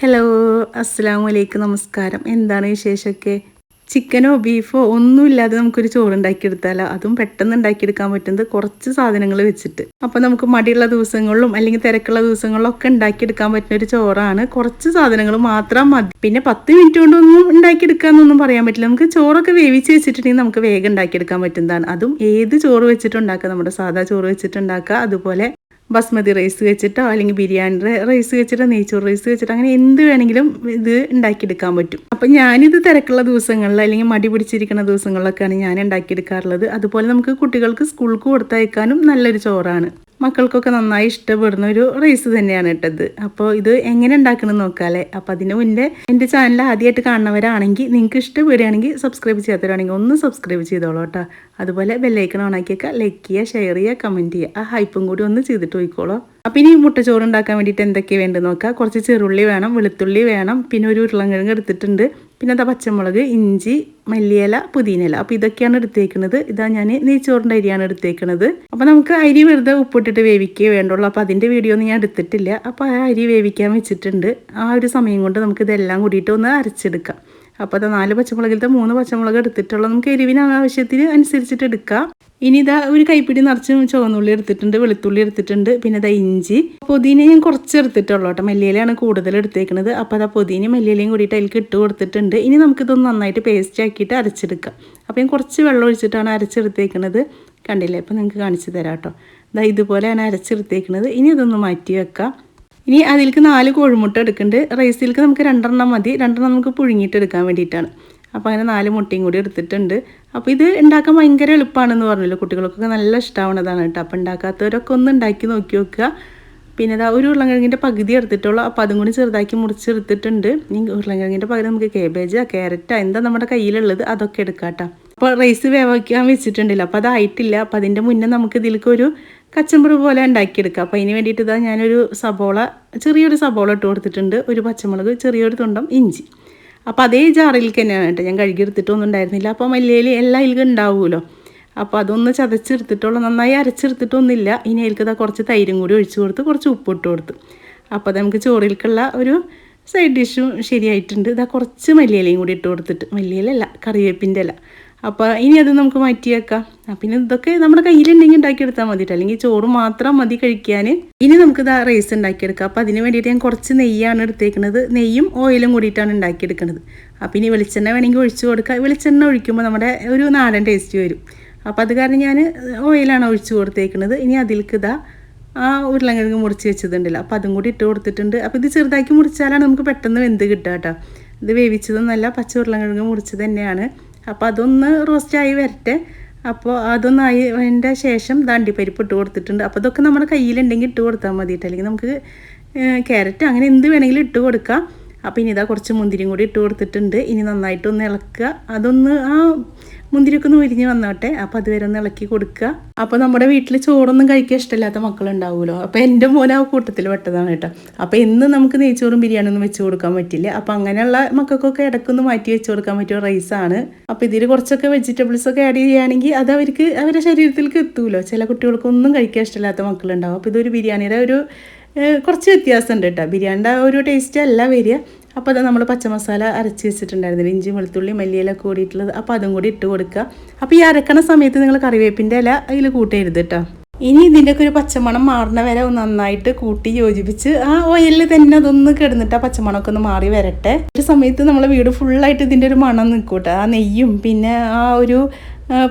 Hello അസ്സാം വലൈക്കും നമസ്കാരം. എന്താണ് വിശേഷമൊക്കെ? ചിക്കനോ ബീഫോ ഒന്നുമില്ലാതെ നമുക്കൊരു ചോറ് ഉണ്ടാക്കിയെടുത്താലോ അതും പെട്ടെന്ന് ഉണ്ടാക്കിയെടുക്കാൻ പറ്റുന്നത് കുറച്ച് സാധനങ്ങൾ വെച്ചിട്ട്. അപ്പോൾ നമുക്ക് മടിയുള്ള ദിവസങ്ങളിലും അല്ലെങ്കിൽ തിരക്കുള്ള ദിവസങ്ങളിലും ഒക്കെ ഉണ്ടാക്കിയെടുക്കാൻ പറ്റുന്ന ഒരു ചോറാണ്. കുറച്ച് സാധനങ്ങൾ മാത്രം മതി. പിന്നെ പത്ത് മിനിറ്റ് കൊണ്ടൊന്നും ഉണ്ടാക്കിയെടുക്കാന്നൊന്നും പറയാൻ പറ്റില്ല. നമുക്ക് ചോറൊക്കെ വേവിച്ച് വെച്ചിട്ടുണ്ടെങ്കിൽ നമുക്ക് വേഗം ഉണ്ടാക്കിയെടുക്കാൻ പറ്റുന്നതാണ്. അതും ഏത് ചോറ് വെച്ചിട്ടുണ്ടാക്കുക നമ്മുടെ സാധാ ചോറ് വെച്ചിട്ടുണ്ടാക്കുക അതുപോലെ ബസ്മതി റൈസ് വെച്ചിട്ടോ അല്ലെങ്കിൽ ബിരിയാണി റൈസ് വെച്ചിട്ടോ നെയ്ച്ചോറ് റൈസ് വെച്ചിട്ടോ അങ്ങനെ എന്ത് വേണമെങ്കിലും ഇത് ഉണ്ടാക്കിയെടുക്കാൻ പറ്റും. അപ്പം ഞാനിത് തിരക്കുള്ള ദിവസങ്ങളിൽ അല്ലെങ്കിൽ മടി പിടിച്ചിരിക്കുന്ന ദിവസങ്ങളിലൊക്കെയാണ് ഞാൻ ഉണ്ടാക്കിയെടുക്കാറുള്ളത്. അതുപോലെ നമുക്ക് കുട്ടികൾക്ക് സ്കൂൾക്ക് കൊടുത്തയക്കാനും നല്ലൊരു ചോറാണ്. മക്കൾക്കൊക്കെ നന്നായി ഇഷ്ടപ്പെടുന്ന ഒരു റൈസ് തന്നെയാണ് ഇട്ടത്. അപ്പോൾ ഇത് എങ്ങനെ ഉണ്ടാക്കണം നോക്കാല്ലേ? അപ്പോൾ അതിന് മുന്നേ എന്റെ ചാനൽ ആദ്യമായിട്ട് കാണുന്നവരാണെങ്കിൽ നിങ്ങൾക്ക് ഇഷ്ടപ്പെടുകയാണെങ്കിൽ സബ്സ്ക്രൈബ് ചെയ്യാത്തവരാണെങ്കിൽ ഒന്ന് സബ്സ്ക്രൈബ് ചെയ്തോളൂ കേട്ടോ. അതുപോലെ ബെല്ലൈക്കൺ ഓണാക്കിയൊക്കെ ലൈക്ക് ചെയ്യുക ഷെയർ ചെയ്യുക കമന്റ് ചെയ്യുക. ആ ഹൈപ്പും കൂടി ഒന്ന് ചെയ്തിട്ട് പോയിക്കോളൂ. അപ്പോൾ ഇനി മുട്ടച്ചോറ് ഉണ്ടാക്കാൻ വേണ്ടിയിട്ട് എന്തൊക്കെയാണ് വേണ്ടത് നോക്കാം. കുറച്ച് ചെറുള്ളി വേണം വെളുത്തുള്ളി വേണം പിന്നെ ഒരു ഉരുളങ്കിഴങ്ങ് എടുത്തിട്ടുണ്ട്. പിന്നെ അതാ പച്ചമുളക് ഇഞ്ചി മല്ലിയില പുതിനയില. അപ്പോൾ ഇതൊക്കെയാണ് എടുത്തേക്കുന്നത്. ഇതാ ഞാൻ നെയ്ച്ചോറിന്റെ അരിയാണ് എടുത്തേക്കുന്നത് അപ്പോൾ നമുക്ക് അരി വെറുതെ ഉപ്പിട്ടിട്ട് വേവിക്കുകയേ വേണ്ടുള്ളൂ. അപ്പോൾ അതിന്റെ വീഡിയോ ഒന്നും ഞാൻ എടുത്തിട്ടില്ല. അപ്പോൾ ആ അരി വേവിക്കാൻ വെച്ചിട്ടുണ്ട്. ആ ഒരു സമയം കൊണ്ട് നമുക്ക് ഇതെല്ലാം കൂടിയിട്ട് ഒന്ന് അരച്ചെടുക്കാം. അപ്പോൾ അത് നാല് പച്ചമുളകിലത്തെ മൂന്ന് പച്ചമുളക് എടുത്തിട്ടുള്ള നമുക്ക് എരിവിന് ആവശ്യത്തിന് അനുസരിച്ചിട്ട് എടുക്കാം. ഇനി ഇതാ ഒരു കൈപ്പിടി നിറച്ച് ചുവന്നുള്ളി എടുത്തിട്ടുണ്ട് വെളുത്തുള്ളി എടുത്തിട്ടുണ്ട് പിന്നെ ഇതാ ഇഞ്ചി. പുതിന ഞാൻ കുറച്ച് എടുത്തിട്ടുള്ളൂ കേട്ടോ. മല്ലിയിലാണ് കൂടുതൽ എടുത്തേക്കുന്നത് അപ്പോൾ അതാ പുതിനയും മല്ലിയിലയും കൂടിയിട്ട് അതിലേക്ക് ഇട്ട് കൊടുത്തിട്ടുണ്ട്. ഇനി നമുക്കിതൊന്ന് നന്നായിട്ട് പേസ്റ്റ് ആക്കിയിട്ട് അരച്ചെടുക്കാം. അപ്പോൾ ഞാൻ കുറച്ച് വെള്ളം ഒഴിച്ചിട്ടാണ് അരച്ചെടുത്തേക്കുന്നത് കണ്ടില്ലേ? അപ്പോൾ നിങ്ങൾക്ക് കാണിച്ചു തരാം കേട്ടോ. ഇതാ ഇതുപോലെയാണ് അരച്ചെടുത്തേക്കുന്നത് ഇനി ഇതൊന്ന് മാറ്റി വെക്കാം. ഇനി അതിലേക്ക് നാല് കോഴിമുട്ട എടുക്കുന്നുണ്ട്. റൈസിലേക്ക് നമുക്ക് രണ്ടെണ്ണം മതി. രണ്ടെണ്ണം നമുക്ക് പുഴുങ്ങിയിട്ട് എടുക്കാൻ വേണ്ടിയിട്ടാണ്. അപ്പോൾ അങ്ങനെ നാല് മുട്ടയും കൂടി എടുത്തിട്ടുണ്ട്. അപ്പോൾ ഇത് ഉണ്ടാക്കാൻ ഭയങ്കര എളുപ്പമാണെന്ന് പറഞ്ഞല്ലോ. കുട്ടികൾക്കൊക്കെ നല്ല ഇഷ്ടമാവണതാണ് കേട്ടോ. അപ്പോൾ ഉണ്ടാക്കാത്തവരൊക്കെ ഒന്ന് ഉണ്ടാക്കി നോക്കി നോക്കുക പിന്നെ ഇതാ ഒരു ഉരുളങ്കിഴങ്ങിന്റെ പകുതി എടുത്തിട്ടുള്ളൂ. അപ്പോൾ അതും കൂടി ചെറുതാക്കി മുറിച്ചെടുത്തിട്ടുണ്ട്. ഈ ഉരുളങ്കിഴങ്ങിന്റെ പകുതി നമുക്ക് കേബേജാ ക്യാരറ്റാ എന്താ നമ്മുടെ കയ്യിലുള്ളത് അതൊക്കെ എടുക്കാം കേട്ടോ. അപ്പോൾ റൈസ് വേവിക്കാൻ വെച്ചിട്ടുണ്ടല്ലോ. അപ്പോൾ അതായിട്ടില്ല അപ്പോൾ അതിന്റെ മുന്നേ നമുക്ക് ഇതിലേക്ക് ഒരു കച്ചമ്പറ് പോലെ ഉണ്ടാക്കിയെടുക്കുക. അപ്പോൾ അതിന് വേണ്ടിയിട്ട് ഇതാ ഞാനൊരു സബോള ചെറിയൊരു സബോള ഇട്ട് കൊടുത്തിട്ടുണ്ട്. ഒരു പച്ചമുളക് ചെറിയൊരു തുണ്ടം ഇഞ്ചി. അപ്പോൾ അതേ ജാറിലേക്ക് തന്നെയാണ് കേട്ടോ ഞാൻ കഴുകിയെടുത്തിട്ടൊന്നും ഉണ്ടായിരുന്നില്ല. അപ്പോൾ മല്ലിയിൽ എല്ലാ ഇതിൽ ഉണ്ടാവുമല്ലോ. അപ്പോൾ അതൊന്ന് ചതച്ചെടുത്തിട്ടുള്ളൂ നന്നായി അരച്ചെടുത്തിട്ടൊന്നുമില്ല. ഇനി അതിൽക്കതാ കുറച്ച് തൈരും കൂടി ഒഴിച്ചു കൊടുത്ത് കുറച്ച് ഉപ്പിട്ട് കൊടുത്ത്. അപ്പോൾ അത് നമുക്ക് ചോറിലേക്കുള്ള ഒരു സൈഡ് ഡിഷും ശരിയായിട്ടുണ്ട്. ഇതാ കുറച്ച് മല്ലിയിലയും കൂടി ഇട്ട് കൊടുത്തിട്ട്. മല്ലിയിലല്ല കറിവേപ്പിന്റെ അല്ല അപ്പോൾ ഇനി അത് നമുക്ക് മാറ്റിയേക്കാം. പിന്നെ ഇതൊക്കെ നമ്മുടെ കയ്യിലുണ്ടെങ്കിൽ ഉണ്ടാക്കിയെടുത്താൽ മതിട്ടോ അല്ലെങ്കിൽ ചോറ് മാത്രം മതി കഴിക്കാൻ ഇനി നമുക്ക് ഇതാ റൈസ് ഉണ്ടാക്കിയെടുക്കാം. അപ്പോൾ അതിന് വേണ്ടിയിട്ട് ഞാൻ കുറച്ച് നെയ്യാണ് എടുത്തേക്കുന്നത്. നെയ്യും ഓയിലും കൂടിയിട്ടാണ് ഉണ്ടാക്കിയെടുക്കുന്നത്. അപ്പോൾ ഇനി വെളിച്ചെണ്ണ വേണമെങ്കിൽ ഒഴിച്ചു കൊടുക്കുക വെളിച്ചെണ്ണ ഒഴിക്കുമ്പോൾ നമ്മുടെ ഒരു നാടൻ ടേസ്റ്റ് വരും. അപ്പോൾ അത് കാരണം ഞാൻ ഓയിലാണ് ഒഴിച്ചു കൊടുത്തേക്കുന്നത്. ഇനി അതിൽക്ക് ഇതാ ആ ഉരുളക്കിഴങ്ങ് മുറിച്ച് വെച്ചതുണ്ടല്ലോ. അപ്പോൾ അതും കൂടി ഇട്ട് കൊടുത്തിട്ടുണ്ട്. അപ്പോൾ ഇത് ചെറുതാക്കി മുറിച്ചാലാണ് നമുക്ക് പെട്ടെന്ന് വെന്ത് കിട്ടുക കേട്ടോ ഇത് വേവിച്ചതൊന്നല്ല പച്ച ഉരുളക്കിഴങ്ങ് മുറിച്ചത് തന്നെയാണ്. അപ്പോൾ അതൊന്ന് റോസ്റ്റായി വരട്ടെ. അപ്പോൾ അതൊന്നായി അതിന്റെ ശേഷം ദണ്ടിപ്പരിപ്പ് ഇട്ട് കൊടുത്തിട്ടുണ്ട്. അപ്പോൾ ഇതൊക്കെ നമ്മുടെ കയ്യിലുണ്ടെങ്കിൽ ഇട്ട് കൊടുത്താൽ മതിയിട്ട് അല്ലെങ്കിൽ നമുക്ക് ക്യാരറ്റ് അങ്ങനെ എന്ത് വേണമെങ്കിലും ഇട്ട് കൊടുക്കാം. അപ്പോൾ ഇനി ഇതാ കുറച്ച് മുന്തിരിയും കൂടി ഇട്ട് കൊടുത്തിട്ടുണ്ട്. ഇനി നന്നായിട്ടൊന്ന് ഇളക്കുക. അതൊന്ന് ആ മുന്തിരിയൊക്കെ ഒന്ന് ഉരിഞ്ഞ് വന്നോട്ടെ. അപ്പോൾ അതുവരെ ഒന്ന് ഇളക്കി കൊടുക്കുക. അപ്പോൾ നമ്മുടെ വീട്ടിൽ ചോറൊന്നും കഴിക്കാൻ ഇഷ്ടമില്ലാത്ത മക്കളുണ്ടാവുമല്ലോ. അപ്പോൾ എന്റെ മോൻ ആ കൂട്ടത്തിൽ പെട്ടതാണ് കേട്ടോ. അപ്പോൾ ഇന്ന് നമുക്ക് നെയ്ച്ചോറും ബിരിയാണി ഒന്നും വെച്ച് കൊടുക്കാൻ പറ്റില്ല. അപ്പോൾ അങ്ങനെയുള്ള മക്കൾക്കൊക്കെ ഇടയ്ക്കൊന്ന് മാറ്റി വെച്ച് കൊടുക്കാൻ പറ്റിയ റൈസാണ്. അപ്പോൾ ഇതിൽ കുറച്ചൊക്കെ വെജിറ്റബിൾസ് ഒക്കെ ആഡ് ചെയ്യുകയാണെങ്കിൽ അത് അവർക്ക് അവരുടെ ശരീരത്തിലേക്ക് എത്തുമല്ലോ ചില കുട്ടികൾക്കൊന്നും കഴിക്കാൻ ഇഷ്ടമില്ലാത്ത മക്കളുണ്ടാവും. അപ്പോൾ ഇതൊരു ബിരിയാണിയുടെ ഒരു കുറച്ച് വ്യത്യാസമുണ്ട് കേട്ടോ. ബിരിയാണിയുടെ ഒരു ടേസ്റ്റ് അല്ല വരിക. അപ്പോൾ അത് നമ്മൾ പച്ചമസാല അരച്ച് വെച്ചിട്ടുണ്ടായിരുന്നില്ല ഇഞ്ചി വെളുത്തുള്ളി മല്ലിയില കൂടിയിട്ടുള്ളത്. അപ്പോൾ അതും കൂടി ഇട്ട് കൊടുക്കുക. അപ്പോൾ ഈ അരക്കണ സമയത്ത് നിങ്ങൾ കറിവേപ്പിന്റെ ഇല അതിൽ കൂട്ടരുത് കേട്ടോ. ഇനി ഇതിന്റെയൊക്കെ ഒരു പച്ചമണം മാറുന്ന വരെ നന്നായിട്ട് കൂട്ടി യോജിപ്പിച്ച് ആ ഓയിലിൽ തന്നെ അതൊന്ന് കിടന്നിട്ട് ആ പച്ചമണമൊക്കെ ഒന്ന് മാറി വരട്ടെ. ഒരു സമയത്ത് നമ്മളെ വീട് ഫുള്ളായിട്ട് ഇതിന്റെ ഒരു മണം നിൽക്കൂട്ടെ ആ നെയ്യും പിന്നെ ആ ഒരു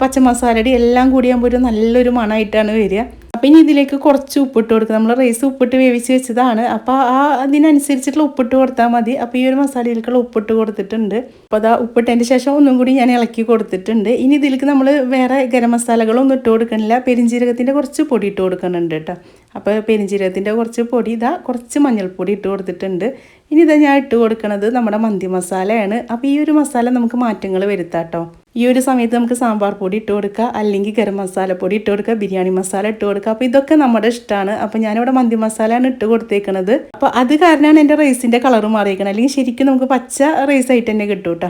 പച്ചമസാലയുടെ എല്ലാം കൂടിയാകുമ്പോൾ ഒരു നല്ലൊരു മണമായിട്ടാണ് വരിക. അപ്പം ഇനി ഇതിലേക്ക് കുറച്ച് ഉപ്പിട്ട് കൊടുക്കുക. നമ്മൾ റൈസ് ഉപ്പിട്ട് വേവിച്ച് വെച്ചതാണ്. അപ്പോൾ ആ അതിനനുസരിച്ചിട്ടുള്ള ഉപ്പിട്ട് കൊടുത്താൽ മതി. അപ്പോൾ ഈ ഒരു മസാലയിലേക്കുള്ള ഉപ്പിട്ട് കൊടുത്തിട്ടുണ്ട്. അപ്പോൾ അതാ ഉപ്പിട്ടതിന്റെ ശേഷം ഒന്നും കൂടി ഞാൻ ഇളക്കി കൊടുത്തിട്ടുണ്ട്. ഇനി ഇതിലേക്ക് നമ്മൾ വേറെ ഗരം മസാലകളൊന്നും ഇട്ട് കൊടുക്കണില്ല. പെരിഞ്ജീരകത്തിന്റെ കുറച്ച് പൊടി ഇട്ട് കൊടുക്കുന്നുണ്ട് കേട്ടോ. അപ്പോൾ പെരിഞ്ജീരകത്തിന്റെ കുറച്ച് പൊടി ഇതാ കുറച്ച് മഞ്ഞൾപ്പൊടി ഇട്ട് കൊടുത്തിട്ടുണ്ട്. ഇനി ഇതാ ഞാൻ ഇട്ട് കൊടുക്കുന്നത് നമ്മുടെ മന്തി മസാലയാണ്. അപ്പോൾ ഈ ഒരു മസാല നമുക്ക് മാറ്റങ്ങൾ വരുത്താം കേട്ടോ. ഈ ഒരു സമയത്ത് നമുക്ക് സാമ്പാർ പൊടി ഇട്ട് കൊടുക്കുക അല്ലെങ്കിൽ ഗരം മസാല പൊടി ഇട്ട് കൊടുക്കുക ബിരിയാണി മസാല ഇട്ട് കൊടുക്കുക. അപ്പോൾ ഇതൊക്കെ നമ്മുടെ ഇഷ്ടമാണ്. അപ്പോൾ ഞാനിവിടെ മന്തി മസാലയാണ് ഇട്ട് കൊടുത്തേക്കുന്നത് അപ്പോൾ അത് കാരണമാണ് എന്റെ റൈസിന്റെ കളർ മാറിയേക്കുന്നത് അല്ലെങ്കിൽ ശരിക്കും നമുക്ക് പച്ച റൈസ് ആയിട്ട് തന്നെ കിട്ടും കേട്ടോ.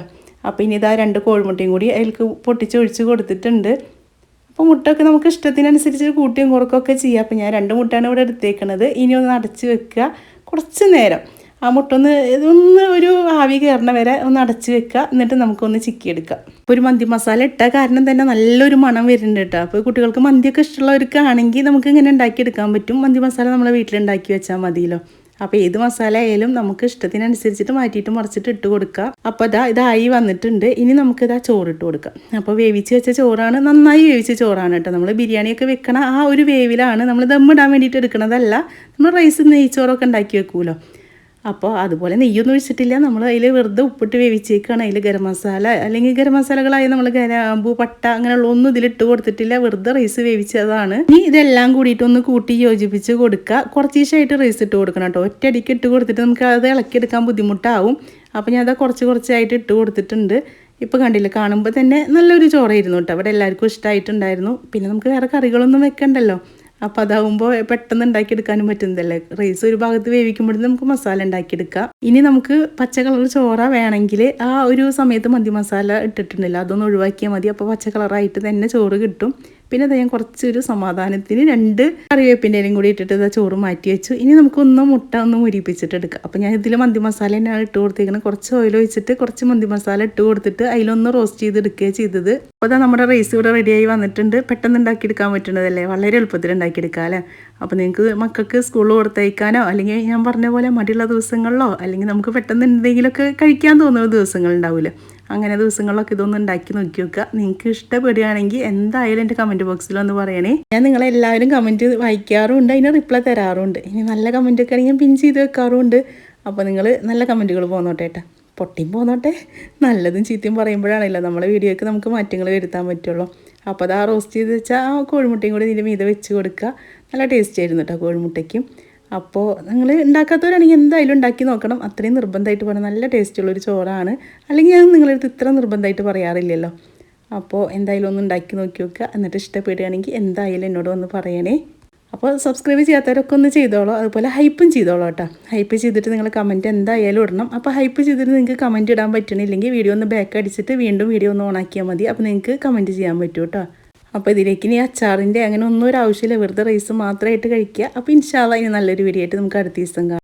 അപ്പോൾ ഇനി ഇതാ രണ്ട് കോഴിമുട്ടയും കൂടി അതിലേക്ക് പൊട്ടിച്ചൊഴിച്ച് കൊടുത്തിട്ടുണ്ട്. അപ്പോൾ മുട്ടയൊക്കെ നമുക്ക് ഇഷ്ടത്തിനനുസരിച്ച് കൂട്ടിയും കുറക്കൊക്കെ ചെയ്യാം. അപ്പോൾ ഞാൻ രണ്ട് മുട്ടയാണ് ഇവിടെ എടുത്തേക്കുന്നത് ഇനി ഒന്ന് അടച്ച് വെക്കുക. കുറച്ച് നേരം. ആ മുട്ട ഒന്ന് ഒരു ആവി കയറണ വരെ ഒന്ന് അടച്ചു വെക്കുക. എന്നിട്ട് നമുക്കൊന്ന് ചിക്കി എടുക്കാം ഒരു മന്തി മസാല ഇട്ട കാരണം തന്നെ നല്ലൊരു മണം വരുന്നുണ്ട് കേട്ടോ. അപ്പോൾ കുട്ടികൾക്ക് മന്തിയൊക്കെ ഇഷ്ടമുള്ളവർക്കാണെങ്കിൽ നമുക്ക് ഇങ്ങനെ ഉണ്ടാക്കിയെടുക്കാൻ പറ്റും. മന്തി മസാല നമ്മളെ വീട്ടിലുണ്ടാക്കി വെച്ചാൽ മതിയല്ലോ. അപ്പോൾ ഏത് മസാല ആയാലും നമുക്ക് ഇഷ്ടത്തിനനുസരിച്ചിട്ട് മാറ്റിയിട്ട് മറിച്ചിട്ട് ഇട്ട് കൊടുക്കുക അപ്പോൾ ഇതാ ഇതായി വന്നിട്ടുണ്ട്. ഇനി നമുക്ക് ഇതാ ചോറിട്ട് കൊടുക്കാം. അപ്പോൾ വേവിച്ച് വെച്ച ചോറാണ് നന്നായി വേവിച്ച ചോറാണ് കേട്ടോ. നമ്മൾ ബിരിയാണിയൊക്കെ വെക്കണ ആ ഒരു വേവിലാണ് നമ്മൾ ദമ്മിടാൻ വേണ്ടിയിട്ട് എടുക്കണതല്ല. നമ്മൾ റൈസ് നെയ്ച്ചോറൊക്കെ ഉണ്ടാക്കി വെക്കുമല്ലോ അപ്പോൾ അതുപോലെ നെയ്യൊന്നും ഒഴിച്ചിട്ടില്ല. നമ്മൾ അതിൽ വെറുതെ ഉപ്പിട്ട് വേവിച്ചേക്കാണ് അതിൽ ഗരം മസാല അല്ലെങ്കിൽ ഗരം മസാലകളായി നമ്മൾ ഗ്രാമ്പു പട്ട അങ്ങനെയുള്ള ഒന്നും ഇതിലിട്ട് കൊടുത്തിട്ടില്ല. വെറുതെ റൈസ് വേവിച്ചതാണ്. ഇനി ഇതെല്ലാം കൂടിയിട്ട് ഒന്ന് കൂട്ടി യോജിപ്പിച്ച് കൊടുക്കുക. കുറച്ച് ദിവസമായിട്ട് റൈസ് ഇട്ട് കൊടുക്കണം കേട്ടോ. ഒറ്റയടിക്ക് ഇട്ട് കൊടുത്തിട്ട് നമുക്ക് അത് ഇളക്കിയെടുക്കാൻ ബുദ്ധിമുട്ടാവും. അപ്പോൾ ഞാൻ അത് കുറച്ച് കുറച്ചായിട്ട് ഇട്ട് കൊടുത്തിട്ടുണ്ട്. ഇപ്പോൾ കണ്ടില്ല കാണുമ്പോൾ തന്നെ നല്ലൊരു ചോറായിരുന്നു കേട്ടോ. അവിടെ എല്ലാവർക്കും ഇഷ്ടമായിട്ടുണ്ടായിരുന്നു പിന്നെ നമുക്ക് വേറെ കറികളൊന്നും വെക്കണ്ടല്ലോ. അപ്പോൾ അതാവുമ്പോൾ പെട്ടെന്ന് ഉണ്ടാക്കിയെടുക്കാനും പറ്റുന്നതല്ലേ? റൈസ് ഒരു ഭാഗത്ത് വേവിക്കുമ്പോഴും നമുക്ക് മസാല ഉണ്ടാക്കിയെടുക്കാം. ഇനി നമുക്ക് പച്ച കളർ ചോറ വേണമെങ്കിൽ ആ ഒരു സമയത്ത് മന്തി മസാല ഇട്ടിട്ടുണ്ടല്ലോ അതൊന്ന് ഒഴിവാക്കിയാൽ മതി. അപ്പോൾ പച്ച കളറായിട്ട് തന്നെ ചോറ് കിട്ടും. പിന്നെ അത് ഞാൻ കുറച്ചൊരു സമാധാനത്തിന് രണ്ട് കറിവേപ്പിന്റെ ഇലയും കൂടി ഇട്ടിട്ട് ചോറ് മാറ്റി വെച്ചു. ഇനി നമുക്കൊന്ന് മുട്ട ഒന്ന് മുരിപ്പിച്ചിട്ട് എടുക്കാം. അപ്പോൾ ഞാൻ ഇതിൽ മന്തി മസാല തന്നെയാണ് ഇട്ട് കൊടുത്തേക്കുന്നത് കുറച്ച് ഓയിൽ ഒഴിച്ചിട്ട് കുറച്ച് മന്തി മസാല ഇട്ട് കൊടുത്തിട്ട് അതിലൊന്ന് റോസ്റ്റ് ചെയ്ത് എടുക്കുകയാണ് ചെയ്തത്. അപ്പോൾ അതാ നമ്മുടെ റൈസ് ഇവിടെ റെഡിയായി വന്നിട്ടുണ്ട്. പെട്ടെന്ന് ഉണ്ടാക്കിയെടുക്കാൻ പറ്റുന്നതല്ലേ? വളരെ എളുപ്പത്തിൽ ഉണ്ടാക്കിയെടുക്കാം അല്ലേ? അപ്പോൾ നിങ്ങൾക്ക് മക്കൾക്ക് സ്കൂളിൽ കൊടുത്തയക്കാനോ അല്ലെങ്കിൽ ഞാൻ പറഞ്ഞ പോലെ മടിയുള്ള ദിവസങ്ങളിലോ അല്ലെങ്കിൽ നമുക്ക് പെട്ടെന്ന് എന്തെങ്കിലുമൊക്കെ കഴിക്കാൻ തോന്നുന്ന ദിവസങ്ങളുണ്ടാവില്ലേ അങ്ങനെ ദിവസങ്ങളിലൊക്കെ ഇതൊന്ന് ഉണ്ടാക്കി നോക്കി നോക്കുക. നിങ്ങൾക്ക് ഇഷ്ടപ്പെടുകയാണെങ്കിൽ എന്തായാലും എന്റെ കമന്റ് ബോക്സിൽ ഒന്ന് പറയണേ. ഞാൻ നിങ്ങളെല്ലാവരും കമന്റ് വായിക്കാറുമുണ്ട് അതിന് റിപ്ലൈ തരാറുണ്ട്. ഇനി നല്ല കമന്റ് ഒക്കെ ആണെങ്കിൽ ഞാൻ പിൻ ചെയ്ത് വെക്കാറുമുണ്ട് അപ്പോൾ നിങ്ങൾ നല്ല കമന്റുകൾ പോന്നോട്ടെ ഏട്ടാ. പൊട്ടിയും പോന്നോട്ടെ. നല്ലതും ചീത്തയും പറയുമ്പോഴാണല്ലോ നമ്മളെ വീഡിയോയ്ക്ക് നമുക്ക് മാറ്റങ്ങൾ വരുത്താൻ പറ്റുള്ളൂ. അപ്പോൾ അത് ആ റോസ്റ്റ് ചെയ്ത് വെച്ചാൽ ആ കോഴിമുട്ടയും കൂടി ഇതിന്റെ മീതെ വെച്ച് കൊടുക്കുക. നല്ല ടേസ്റ്റ് ആയിരുന്നു കേട്ടോ കോഴിമുട്ടയ്ക്കും. അപ്പോൾ നിങ്ങൾ ഉണ്ടാക്കാത്തവരാണെങ്കിൽ എന്തായാലും ഉണ്ടാക്കി നോക്കണം. അത്രയും നിർബന്ധമായിട്ട് പറയാം നല്ല ടേസ്റ്റുള്ളൊരു ചോറാണ്. അല്ലെങ്കിൽ ഞാൻ നിങ്ങളടുത്ത് ഇത്ര നിർബന്ധമായിട്ട് പറയാറില്ലല്ലോ. അപ്പോൾ എന്തായാലും ഒന്ന് ഉണ്ടാക്കി നോക്കി നോക്കുക. എന്നിട്ട് ഇഷ്ടപ്പെടുകയാണെങ്കിൽ എന്തായാലും എന്നോട് ഒന്ന് പറയണേ. അപ്പോൾ സബ്സ്ക്രൈബ് ചെയ്യാത്തവരൊക്കെ ഒന്ന് ചെയ്തോളൂ. അതുപോലെ ഹൈപ്പും ചെയ്തോളൂ കേട്ടോ. ഹൈപ്പ് ചെയ്തിട്ട് നിങ്ങൾ കമന്റ് എന്തായാലും ഇടണം. അപ്പോൾ ഹൈപ്പ് ചെയ്തിട്ട് നിങ്ങൾക്ക് കമന്റ് ഇടാൻ പറ്റണില്ലെങ്കിൽ വീഡിയോ ഒന്ന് ബാക്ക് അടിച്ചിട്ട് വീണ്ടും വീഡിയോ ഒന്ന് ഓണാക്കിയാൽ മതി. അപ്പോൾ നിങ്ങൾക്ക് കമന്റ് ചെയ്യാൻ പറ്റും കേട്ടോ. അപ്പോൾ ഇതിലേക്ക് ഇനി അച്ചാറിന്റെ അങ്ങനെ ഒന്നും ഒരു ആവശ്യമില്ല. വെറുതെ റൈസ് മാത്രമായിട്ട് കഴിക്കുക. അപ്പോൾ ഇൻഷാല്ല ഇനി നല്ലൊരു വീഡിയോ ആയിട്ട് നമുക്ക് അടുത്ത ദിവസം കാണാം.